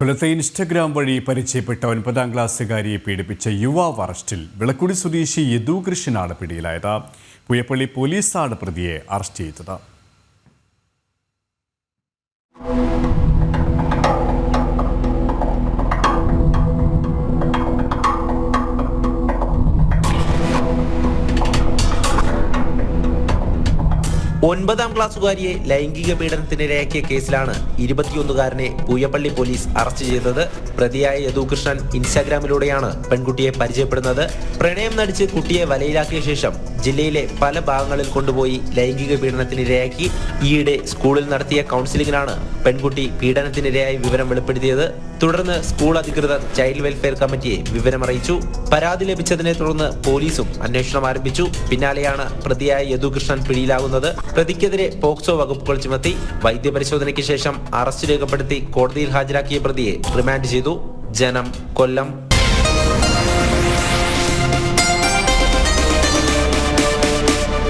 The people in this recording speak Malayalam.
കൊല്ലത്തെ ഇൻസ്റ്റഗ്രാം വഴി പരിചയപ്പെട്ട ഒൻപതാം ക്ലാസ്സുകാരിയെ പീഡിപ്പിച്ച യുവാവ് അറസ്റ്റിൽ വിളക്കുടി സ്വദേശി യദു കൃഷ്ണനാണ് പിടിയിലായത്. പുയപ്പള്ളി പോലീസാണ് പ്രതിയെ അറസ്റ്റ് ചെയ്തത്. ഒൻപതാം ക്ലാസ്സുകാരിയെ ലൈംഗിക പീഡനത്തിനിരയാക്കിയ കേസിലാണ് ഇരുപത്തിയൊന്നുകാരനെ പൂയപ്പള്ളി പോലീസ് അറസ്റ്റ് ചെയ്തത്. പ്രതിയായ യദുകൃഷ്ണൻ ഇൻസ്റ്റാഗ്രാമിലൂടെയാണ് പെൺകുട്ടിയെ പരിചയപ്പെടുന്നത്. പ്രണയം നടിച്ച് കുട്ടിയെ വലയിലാക്കിയ ശേഷം ജില്ലയിലെ പല ഭാഗങ്ങളിൽ കൊണ്ടുപോയി ലൈംഗിക പീഡനത്തിനിരയാക്കി ഈയിടെ സ്കൂളിൽ നടത്തിയ കൗൺസിലിംഗിലാണ് പെൺകുട്ടി പീഡനത്തിനിരയായി വിവരം വെളിപ്പെടുത്തിയത്. തുടർന്ന് സ്കൂൾ അധികൃതർ ചൈൽഡ് വെൽഫെയർ കമ്മിറ്റിയെ വിവരമറിയിച്ചു. പരാതി ലഭിച്ചതിനെ തുടർന്ന് പോലീസും അന്വേഷണം ആരംഭിച്ചു. പിന്നാലെയാണ് പ്രതിയായ യദുകൃഷ്ണൻ പിടിയിലാകുന്നത് പ്രതിക്കെതിരെ പോക്സോ വകുപ്പുകൾ ചുമത്തി വൈദ്യപരിശോധനയ്ക്ക് ശേഷം അറസ്റ്റ് രേഖപ്പെടുത്തി കോടതിയിൽ ഹാജരാക്കിയ പ്രതിയെ റിമാൻഡ് ചെയ്തു. ജനം കൊല്ലം.